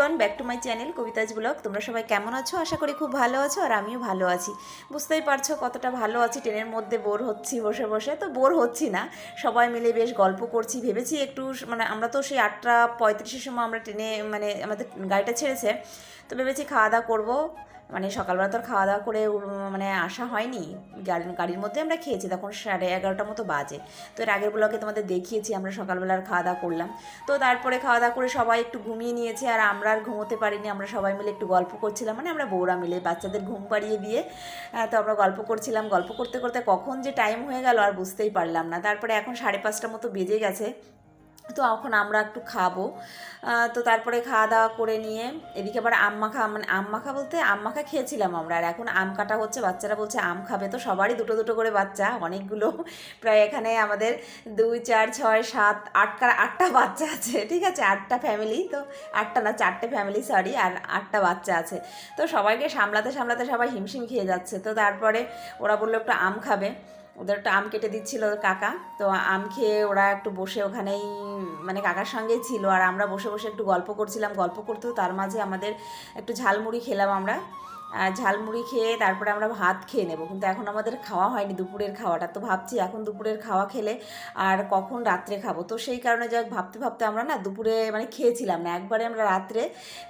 মাই channel Kavita's blog. তোমরা সবাই কেমন আছো? আশা করি খুব ভালো আছো আর আমিও ভালো আছি। বুঝতেই পারছ কতটা ভালো আছি। ট্রেনের মধ্যে বোর হচ্ছি, বসে বসে। তো বোর হচ্ছি না। সবাই মিলে বেশ গল্প করছি, ভেবেছি একটু মানে আমরা তো সেই আটটা পঁয়ত্রিশের সময় আমরা ট্রেনে মানে আমাদের গাড়িটা ছেড়েছে। তো ভেবেছি খাওয়া দাওয়া করব। মানে সকালবেলা তো খাওয়া দাওয়া করে মানে আসা হয়নি। গাড়ি, গাড়ির মধ্যে আমরা খেয়েছি, তখন সাড়ে এগারোটার মতো বাজে। তো এর আগের ব্লগে তোমাদের দেখিয়েছি, আমরা সকালবেলার খাওয়া দাওয়া করলাম। তো তারপরে খাওয়া দাওয়া করে সবাই একটু ঘুমিয়ে নিয়েছে, আর আমরা আর ঘুমোতে পারিনি। আমরা সবাই মিলে একটু গল্প করছিলাম মানে আমরা বউরা মিলে, বাচ্চাদের ঘুম পাড়িয়ে দিয়ে তো আমরা গল্প করছিলাম। গল্প করতে করতে কখন যে টাইম হয়ে গেল আর বুঝতেই পারলাম না। তারপরে এখন সাড়ে পাঁচটা মতো বেজে গেছে। তো এখন আমরা একটু খাব। তো তারপরে খাওয়া দাওয়া করে নিয়ে এদিকে আবার মাখা মানে মাখা বলতে মাখা খেয়েছিলাম আমরা আর এখন আম কাটা হচ্ছে, বাচ্চারা বলছে আম খাবে। তো সবারই দুটো দুটো করে বাচ্চা, অনেকগুলো। প্রায় এখানে আমাদের দুই, চার, ছয়, সাত আটটা আটটা বাচ্চা আছে, ঠিক আছে? আটটা ফ্যামিলি তো আটটা না, চারটে ফ্যামিলি সরি আর আটটা বাচ্চা আছে। তো সবাইকে সামলাতে সামলাতে সবাই হিমশিম খেয়ে যাচ্ছে। তো তারপরে ওরা বলল একটু আম খাবে। ওদের একটা আম কেটে দিচ্ছিল কাকা। তো আম খেয়ে ওরা একটু বসে ওখানেই মানে কাকার সঙ্গেই ছিল। আর আমরা বসে বসে একটু গল্প করছিলাম। গল্প করতেও তার মাঝে আমাদের একটু ঝালমুড়ি খেলাম আমরা। ঝালমুড়ি খেয়ে তারপরে আমরা ভাত খেয়ে নেব। কিন্তু এখন আমাদের খাওয়া হয়নি দুপুরের খাওয়াটা। তো ভাবছি এখন দুপুরের খাওয়া খেলে আর কখন রাত্রে খাব? তো সেই কারণে যাক ভাবতে ভাবতে আমরা না দুপুরে মানে খেয়েছিলাম না। একবারে আমরা রাত্রে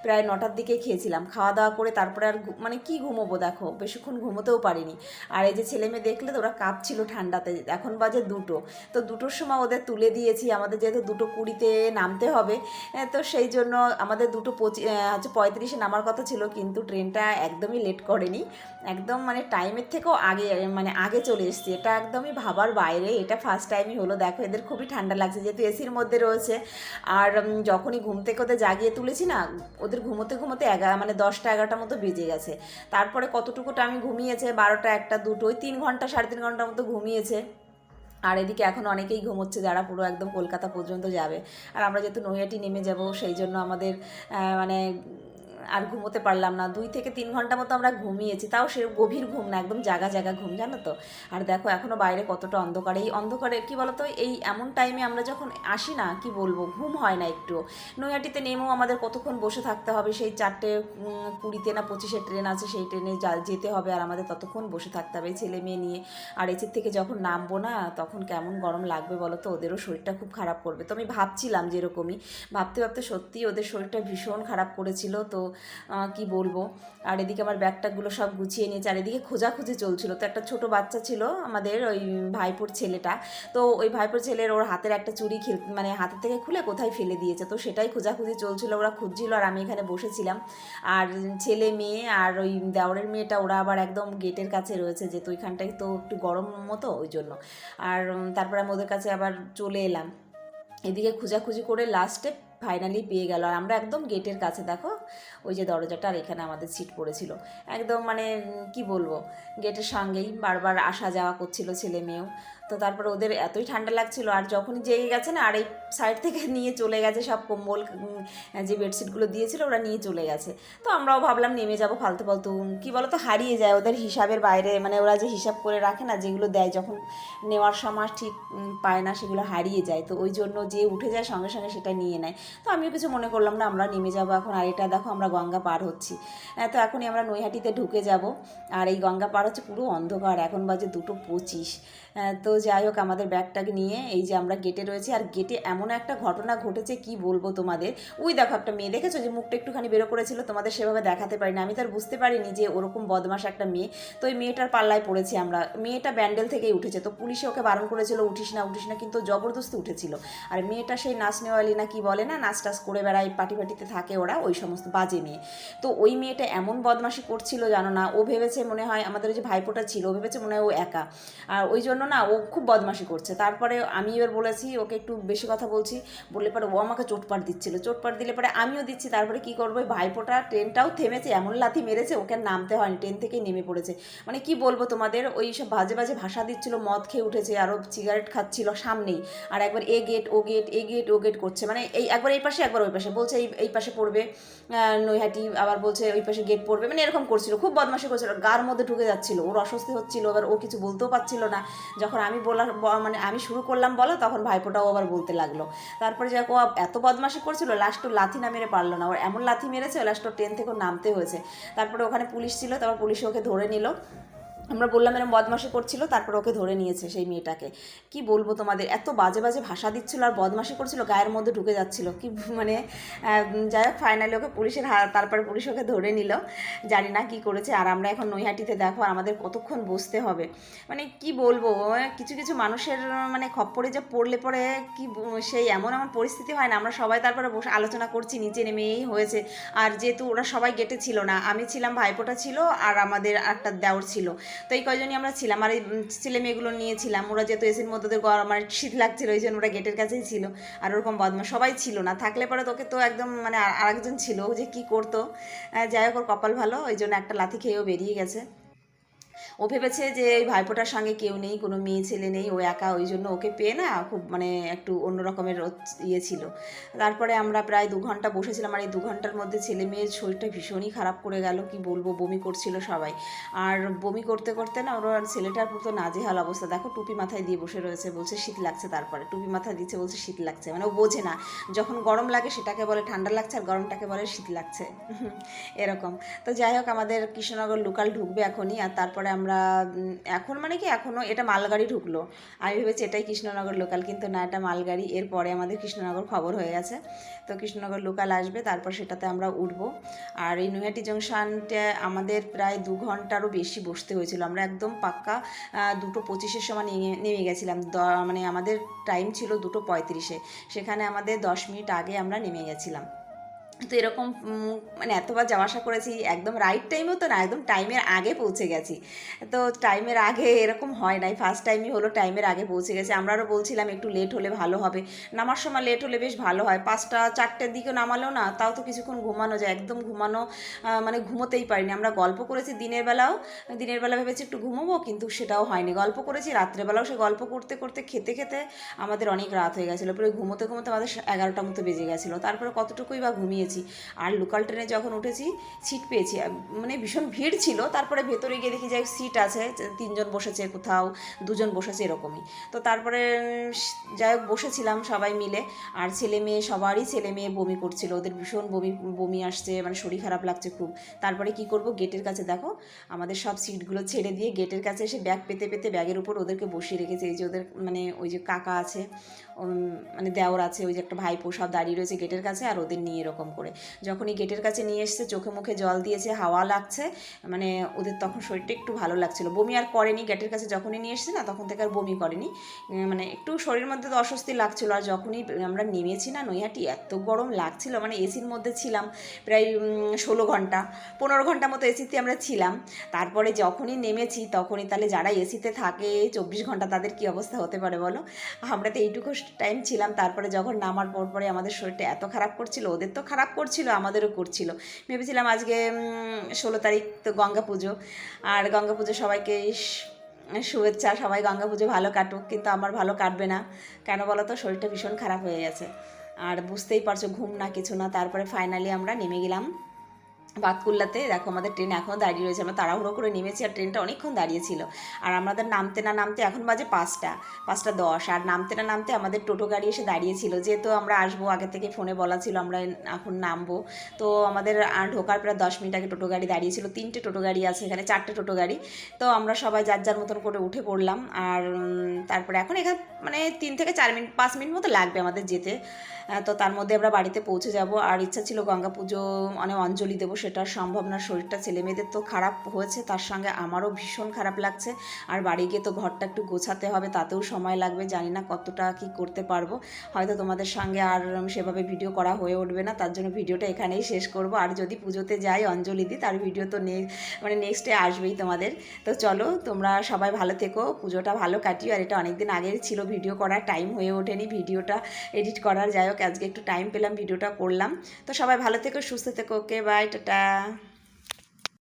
প্রায় নটার দিকে খেয়েছিলাম। খাওয়া দাওয়া করে তারপরে আর মানে কি ঘুমোবো দেখো? বেশিক্ষণ ঘুমোতেও পারিনি। আর এই যে ছেলে মেয়ে দেখলে তো ওরা কাঁপছিল ঠান্ডাতে। এখন বাজে দুটো। তো দুটোর সময় ওদের তুলে দিয়েছি। আমাদের যেহেতু দুটো কুড়িতে নামতে হবে তো সেই জন্য আমাদের দুটো পঁচি হচ্ছে পঁয়ত্রিশে নামার কথা ছিল। কিন্তু ট্রেনটা একদমই লেট করেনি। একদম মানে টাইমের থেকেও আগে মানে আগে চলে এসেছি। এটা একদমই ভাবার বাইরে। এটা ফার্স্ট টাইমই হলো। দেখো, এদের খুবই ঠান্ডা লাগছে। যেহেতু এসির মধ্যে রয়েছে। আর যখনই ঘুম থেকে ওদের জাগিয়ে তুলেছি না, ওদের ঘুমোতে ঘুমোতে এগারো মানে দশটা, এগারোটার মতো বেজে গেছে। তারপরে কতটুকু টাইম ঘুমিয়েছে? বারোটা, একটা, দুটো, ওই তিন ঘণ্টা, সাড়ে তিন ঘণ্টার মতো ঘুমিয়েছে। আর এদিকে এখন অনেকেই ঘুমোচ্ছে, যারা পুরো একদম কলকাতা পর্যন্ত যাবে। আর আমরা যেহেতু নৈহাটি নেমে যাব, সেই জন্য আমাদের মানে আর ঘুমোতে পারলাম না। দুই থেকে তিন ঘণ্টা মতো আমরা ঘুমিয়েছি। তাও সে গভীর ঘুম না, একদম জাগা জাগা ঘুম, জানো তো? আর দেখো এখনও বাইরে কতটা অন্ধকার। এই অন্ধকারে কি বলতো, এই এমন টাইমে আমরা যখন আসি না, কি বলব, ঘুম হয় না একটু। নৈহাটিতে নেমেও আমাদের কতক্ষণ বসে থাকতে হবে, সেই চারটে কুড়িতে না পঁচিশে ট্রেন আছে, সেই ট্রেনে যেতে হবে আর আমাদের ততক্ষণ বসে থাকতে হবে ছেলে মেয়ে নিয়ে। আর এসির থেকে যখন নামবো না, তখন কেমন গরম লাগবে বলো তো ওদেরও শরীরটা খুব খারাপ করবে। তো আমি ভাবছিলাম যেরকমই, ভাবতে ভাবতে সত্যি ওদের শরীরটা ভীষণ খারাপ করেছিল। তো কি বলব? আর এদিকে আমার ব্যাগটাগুলো সব গুছিয়ে নিয়েছে আর এদিকে খোঁজাখুঁজি চলছিল। তো একটা ছোট বাচ্চা ছিল আমাদের ওই ভাইপোর ছেলেটা। তো ওই ভাইপোর ছেলের ওর হাতের একটা চুরি খেল মানে হাতের থেকে খুলে কোথায় ফেলে দিয়েছে? তো সেটাই খোঁজাখুঁজি চলছিল, ওরা খুঁজছিল আর আমি এখানে বসেছিলাম। আর ছেলে মেয়ে আর ওই দেওরের মেয়েটা, ওরা আবার একদম গেটের কাছে রয়েছে যে তো ওইখানটায় তো একটু গরম মতো ওই জন্য। আর তারপরে আমি ওদের কাছে আবার চলে এলাম। এদিকে খোঁজাখুঁজি করে লাস্টে ফাইনালি পেয়ে গেল। আর আমরা একদম গেটের কাছে, দেখো, ওই যে দরজাটা আর এখানে আমাদের সিট পড়েছিল। একদম মানে কি বলব গেটের সঙ্গেই বারবার আসা যাওয়া করছিল ছেলে মেয়েও। তো তারপর ওদের এতই ঠান্ডা লাগছিল, আর যখনই জেগে গেছে না, আর এই সাইড থেকে নিয়ে চলে গেছে সব কম্বল যে বেডশিটগুলো দিয়েছিল, ওরা নিয়ে চলে গেছে। তো আমরাও ভাবলাম নেমে যাব ফালতু ফালতু কি বলো তো হারিয়ে যায় ওদের হিসাবের বাইরে। মানে ওরা যে হিসাব করে রাখে না, যেগুলো দেয়, যখন নেওয়ার সময় ঠিক পায় না, সেগুলো হারিয়ে যায়। তো ওই জন্য যে উঠে যায়, সঙ্গে সঙ্গে সেটা নিয়ে নেয়। তো আমিও কিছু মনে করলাম না, আমরা নেমে যাব এখন। আর এটা দেখো, আমরা গঙ্গা পার হচ্ছি। তো এখনই আমরা নৈহাটিতে ঢুকে যাব। আর এই গঙ্গা পার হচ্ছে পুরো অন্ধকার। এখন বাজে দুটো পঁচিশ। তো যাই হোক, আমাদের ব্যাগটাগ নিয়ে এই যে আমরা গেটে রয়েছি। আর গেটে এমন একটা ঘটনা ঘটেছে, কি বলব তোমাদের? ওই দেখো একটা মেয়ে, দেখেছ যে মুখটা একটুখানি বেরো করেছিল? তোমাদের সেভাবে দেখাতে পারি না আমি তো আর বুঝতে পারিনি যে ওরকম বদমাস একটা মেয়ে। তো ওই মেয়েটার পাল্লায় পড়েছি আমরা। মেয়েটা ব্যান্ডেল থেকেই উঠেছে। তো পুলিশে ওকে বারণ করেছিল, উঠিস না উঠিস না। কিন্তু জবরদস্তি উঠেছিল। আর মেয়েটা সেই নাচ নেওয়ালি না কি বলে না, নাচ টাচ করে বেড়ায় পাটি পাটিতে থাকে ওরা, ওই সমস্ত বাজে মেয়ে। তো ওই মেয়েটা এমন বদমাশি করছিল, জানো না? ও ভেবেছে মনে হয় আমাদের যে ভাইপোটা ছিল, ও ভেবেছে মনে হয় ও একা। আর ওই জন্য না ও খুব বদমাশি করছে। তারপরে আমি এবার বলেছি, ওকে একটু বেশি কথা বলছি। বললে পরে ও আমাকে চোটপাট দিচ্ছিল। চোটপাট দিলে পরে আমিও দিচ্ছি। তারপরে কি করব? ভাইপোটা ট্রেনটাও থেমেছে, এমন লাথি মেরেছে, ওকে নামতে হয়নি। ট্রেন থেকেই নেমে পড়েছে। মানে কি বলব তোমাদের, ওই সব বাজে বাজে ভাষা দিচ্ছিল, মদ খেয়ে উঠেছে, আরও সিগারেট খাচ্ছিল সামনেই। আর একবার এ গেট ও গেট এ গেট ও গেট করছে। মানে এই একবার এই পাশে, একবার ওই পাশে। বলছে এই এই পাশে পড়বে নৈহাটি, আবার বলছে ওই পাশে গেট পড়বে। মানে এরকম করছিল, খুব বদমাশি করছিল। গার মধ্যে ঢুকে যাচ্ছিল। ওর অস্বস্তি হচ্ছিল, এবার ও কিছু বলতেও পারছিল না। যখন আমি বলার মানে আমি শুরু করলাম বলা, তখন ভাইপোটাও আবার বলতে লাগল। তারপরে যাক ও এত বদমাশি করছিল লাস্ট লাথি না মেরে পারল না। ওর এমন লাথি মেরেছে লাস্ট ও ট্রেন থেকে নামতে হয়েছে। তারপরে ওখানে পুলিশ ছিল, তারপর পুলিশ ওকে ধরে নিল। আমরা বললাম এরকম বদমাশি করছিল, তারপর ওকে ধরে নিয়েছে সেই মেয়েটাকে। কি বলব তোমাদের, এত বাজে বাজে ভাষা দিচ্ছিল আর বদমাশি করছিল, গায়ের মধ্যে ঢুকে যাচ্ছিল। কি মানে যাই হোক ফাইনালি ওকে পুলিশের তারপরে পুলিশ ওকে ধরে নিল। জানি না কি করেছে, আর আমরা এখন নৈহাটিতে দেখো আমাদের কতক্ষণ বসতে হবে। মানে কি বলব কিছু কিছু মানুষের মানে খপ্পরে যে পড়লে পরে কি সেই এমন এমন পরিস্থিতি হয় না। আমরা সবাই তারপরে বসে আলোচনা করছি, নিচে নেমে এই হয়েছে। আর যেহেতু ওরা সবাই গেটে ছিল না, আমি ছিলাম, ভাইপোটা ছিল, আর আমাদের একটা দেওর ছিল। তো এই কয়জনই আমরা ছিলাম। আর এই ছেলে মেয়েগুলো নিয়েছিলাম ওরা যেহেতু এসির মধ্যে, ওদের গরম মানে শীত লাগছিল, ওই জন্য ওরা গেটের কাছেই ছিল। আর ওরকম বদমা সবাই ছিল না। থাকলে পরে তোকে তো একদম মানে আরেকজন ছিল যে কি করতো। যাই হোক, ওর কপাল ভালো, ওই জন্য একটা লাথি খেয়েও বেরিয়ে গেছে। ও ভেবেছে যে এই ভাইপোটার সঙ্গে কেউ নেই, কোনো মেয়ে ছেলে নেই, ও একা, ওই জন্য ওকে পেয়ে না খুব মানে একটু অন্য রকমের ইয়ে ছিল। তারপরে আমরা প্রায় দু ঘণ্টা বসেছিলাম আর এই দু ঘণ্টার মধ্যে ছেলে মেয়ের শরীরটা ভীষণই খারাপ করে গেল, কি বলব, বমি করছিল সবাই। আর বমি করতে করতে না ওর ছেলেটার পুরো নাজেহাল অবস্থা। দেখো টুপি মাথায় দিয়ে বসে রয়েছে, বলছে শীত লাগছে তারপরে। টুপি মাথায় দিচ্ছে, বলছে শীত লাগছে মানে ও বোঝে না। যখন গরম লাগে সেটাকে বলে ঠান্ডা লাগছে আর গরমটাকে বলে শীত লাগছে। এরকম। তো যাই হোক, আমাদের কৃষ্ণনগর লোকাল ঢুকবে এখনই আর তারপরে আমরা উম, এখন মানে কি এখনও এটা মালগাড়ি ঢুকলো। আমি ভেবেছি এটাই কৃষ্ণনগর লোকাল কিন্তু না এটা মালগাড়ি। এরপরে আমাদের কৃষ্ণনগর খবর হয়ে গেছে। তো কৃষ্ণনগর লোকাল আসবে তারপর সেটাতে আমরা উঠবো। আর এই নৈহাটি জংশনটা আমাদের প্রায় দু ঘন্টারও বেশি বসতে হয়েছিল। আমরা একদম পাক্কা দুটো পঁচিশের সময় নেমে গেছিলাম। মানে আমাদের টাইম ছিল দুটো পঁয়ত্রিশে। সেখানে আমাদের দশ মিনিট আগে আমরা নেমে গেছিলাম। তো এরকম মানে এতবার যাওয়া আসা করেছি, একদম রাইট টাইমেও তো না, একদম টাইমের আগে পৌঁছে গেছি। তো টাইমের আগে এরকম হয় নাই ফার্স্ট টাইমই হলো টাইমের আগে পৌঁছে গেছে। আমরা আরও বলছিলাম, একটু লেট হলে ভালো হবে। নামার সময় লেট হলে বেশ ভালো হয়। পাঁচটা, চারটের দিকে নামালেও না, তাও তো কিছুক্ষণ ঘুমানো যায়। একদম ঘুমানো মানে ঘুমোতেই পারিনি। আমরা গল্প করেছি দিনের বেলাও, দিনের বেলা ভেবেছি একটু ঘুমোবো, কিন্তু সেটাও হয়নি। গল্প করেছি রাত্রেবেলাও সে গল্প করতে করতে, খেতে খেতে আমাদের অনেক রাত হয়ে গেছিল। পরে ঘুমোতে ঘুমোতে আমাদের এগারোটা মতো বেজে গেছিল। তারপরে কতটুকুই বা ঘুমিয়েছি আর লোকাল ট্রেনে যখন উঠেছি সিট পেয়েছি। মানে ভীষণ ভিড় ছিল, তারপরে ভেতরে গিয়ে দেখি যে সিট আছে, তিনজন বসেছে কোথাও, দুজন বসেছে এরকমই। তো তারপরে যাই হোক, বসেছিলাম সবাই মিলে। আর ছেলে মেয়ে, সবারই ছেলে মেয়ে বমি করছিল। ওদের ভীষণ বমি বমি আসছে মানে শরীর খারাপ লাগছে খুব। তারপরে কি করব? গেটের কাছে, দেখো, আমাদের সব সিটগুলো ছেড়ে দিয়ে গেটের কাছে এসে ব্যাগ পেতে পেতে ব্যাগের উপর ওদেরকে বসিয়ে রেখেছে। এই যে ওদের মানে ওই যে কাকা আছে মানে দেওর আছে, ওই যে একটা ভাইপো সব দাঁড়িয়ে রয়েছে গেটের কাছে আর ওদের নিয়ে এরকম করে। যখনই গেটের কাছে নিয়ে এসছে, চোখে মুখে জল দিয়েছে, হাওয়া লাগছে মানে ওদের তখন শরীরটা একটু ভালো লাগছিল। বমি আর করেনি গেটের কাছে যখনই নিয়ে এসছে না, তখন থেকে আর বমি করেনি। মানে একটু শরীরের মধ্যে তো অস্বস্তি লাগছিল, আর যখনই আমরা নেমেছি না নৈহাটি, এত গরম লাগছিল মানে এসির মধ্যে ছিলাম প্রায় ষোলো ঘণ্টা, পনেরো ঘণ্টা মতো এসিতে আমরা ছিলাম। তারপরে যখনই নেমেছি, তখনই তাহলে যারা এসিতে থাকে, চব্বিশ ঘণ্টা তাদের কি অবস্থা হতে পারে বলো? আমরা তো এইটুকু টাইম ছিলাম, তারপরে যখন নামার পর পরে আমাদের শরীরটা এত খারাপ করছিল, ওদের তো খারাপ করছিল, আমাদেরও করছিল। ভেবেছিলাম আজকে ষোলো তারিখ তো গঙ্গা পুজো, আর গঙ্গা পুজো সবাইকে শুভেচ্ছা, সবাই গঙ্গা পুজো ভালো কাটুক, কিন্তু আমার ভালো কাটবে না। কেন বলো তো? শরীরটা ভীষণ খারাপ হয়ে গেছে। আর বুঝতেই পারছ, ঘুম না, কিছু না, তারপরে ফাইনালি আমরা নেমে গেলাম। বাতকুল্লাতে, দেখো আমাদের ট্রেন এখনও দাঁড়িয়ে রয়েছে, আমরা তাড়াহুড়ো করে নেমেছি আর ট্রেনটা অনেকক্ষণ দাঁড়িয়ে ছিল আর আমাদের নামতে না নামতে এখন বাজে পাঁচটা পাঁচটা দশ, আর নামতে না নামতে আমাদের টোটো গাড়ি এসে দাঁড়িয়েছিল, যেহেতু আমরা আসব, আগে থেকে ফোনে বলা ছিল আমরা এখন নামবো। তো আমাদের ঢোকার প্রায় দশ মিনিট আগে টোটো গাড়ি দাঁড়িয়েছিল, তিনটে টোটো গাড়ি আছে এখানে, চারটে টোটো গাড়ি। তো আমরা সবাই যার যার মতন করে উঠে পড়লাম, আর তারপরে এখন এখানে মানে তিন থেকে চার মিনিট, পাঁচ মিনিট মতো লাগবে আমাদের যেতে। তো তার মধ্যে আমরা বাড়িতে পৌঁছে যাব, আর ইচ্ছা ছিল গঙ্গা পুজো মানে অঞ্জলি দেবো সেটা সম্ভব না, শরীরটা ছেলে মেয়েদের তো খারাপ হয়েছে, তার সঙ্গে আমারও ভীষণ খারাপ লাগছে। আর বাড়ি গিয়ে তো ঘরটা একটু গোছাতে হবে, তাতেও সময় লাগবে, জানি না কতটা কি করতে পারব। হয়তো তোমাদের সঙ্গে আর সেভাবে ভিডিও করা হয়ে উঠবে না, তার জন্য ভিডিওটা এখানেই শেষ করব। আর যদি পুজোতে যাই অঞ্জলি দিই তার ভিডিও তো নে মানে নেক্সটে আসবেই তোমাদের। তো চলো, তোমরা সবাই ভালো থেকো, পুজোটা ভালো কাটিও। আর এটা অনেকদিন আগের ছিল ভিডিও করার টাইম হয়ে ওঠেনি ভিডিওটা এডিট করার, যাই হোক, আজকে একটু টাইম পেলাম ভিডিওটা করলাম। তো সবাই ভালো থেকো, সুস্থ থেকো ওকে বাই টাটা